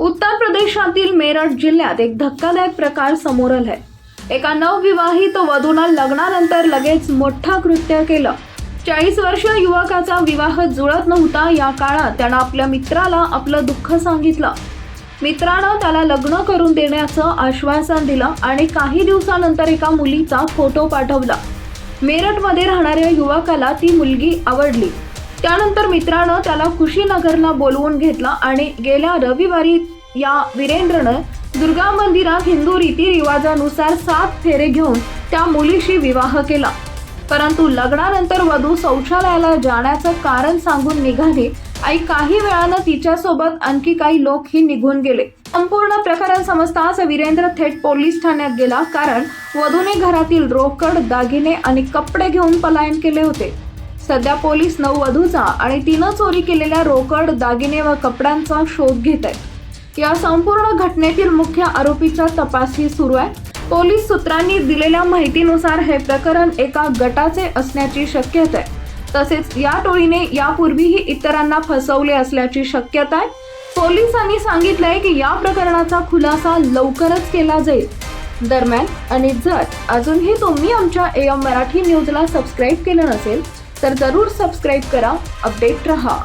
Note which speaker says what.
Speaker 1: उत्तर प्रदेशातील मेरठ जिल्ह्यात एक धक्कादायक प्रकार समोर आलाय. एका नवविवाहित वधूला लग्नानंतर लगेच मोठा कृत्य केलं. चाळीस वर्षीय युवकाचा विवाह जुळत नव्हता या काळात त्यानं आपल्या मित्राला आपलं दुःख सांगितलं. मित्रानं त्याला लग्न करून देण्याचं आश्वासन दिलं आणि काही दिवसानंतर एका मुलीचा फोटो पाठवला. मेरठमध्ये राहणाऱ्या युवकाला ती मुलगी आवडली. त्यानंतर मित्रानं त्याला कुशीनगरला बोलवून घेतला आणि गेल्या रविवारी या वीरेंद्रनं दुर्गा मंदिरात हिंदू रीतिरिवाजानुसार सात फेरे घेऊन त्या मुलीशी विवाह केला. परंतु लग्नानंतर वधू शौचालयाला जाण्याचं कारण सांगून निघाली. आई काही वेळानं तिच्यासोबत आणखी काही लोकही निघून गेले. संपूर्ण प्रकरण समजताच वीरेंद्र थेट पोलीस ठाण्यात गेला कारण वधूने घरातील रोकड दागिने आणि कपडे घेऊन पलायन केले होते. सध्या पोलीस नववधूचा आणि तिनं चोरी केलेल्या रोकड दागिने व कपड्यांचा शोध घेत आहेत. या संपूर्ण घटनेतील मुख्य आरोपीचा तपासही सुरू आहे. पोलीस सूत्रांनी दिलेल्या माहितीनुसार हे प्रकरण एका गटाचे असण्याची शक्यता आहे. तसेच या टोळीने यापूर्वीही इतरांना फसवले असल्याची शक्यता आहे. पोलिसांनी सांगितलंय की या प्रकरणाचा खुलासा लवकरच केला जाईल. दरम्यान आणि जर अजूनही तुम्ही आमच्या एम मराठी न्यूजला सबस्क्राईब केलं नसेल तर जरूर सबस्क्राईब करा अपडेट रहा.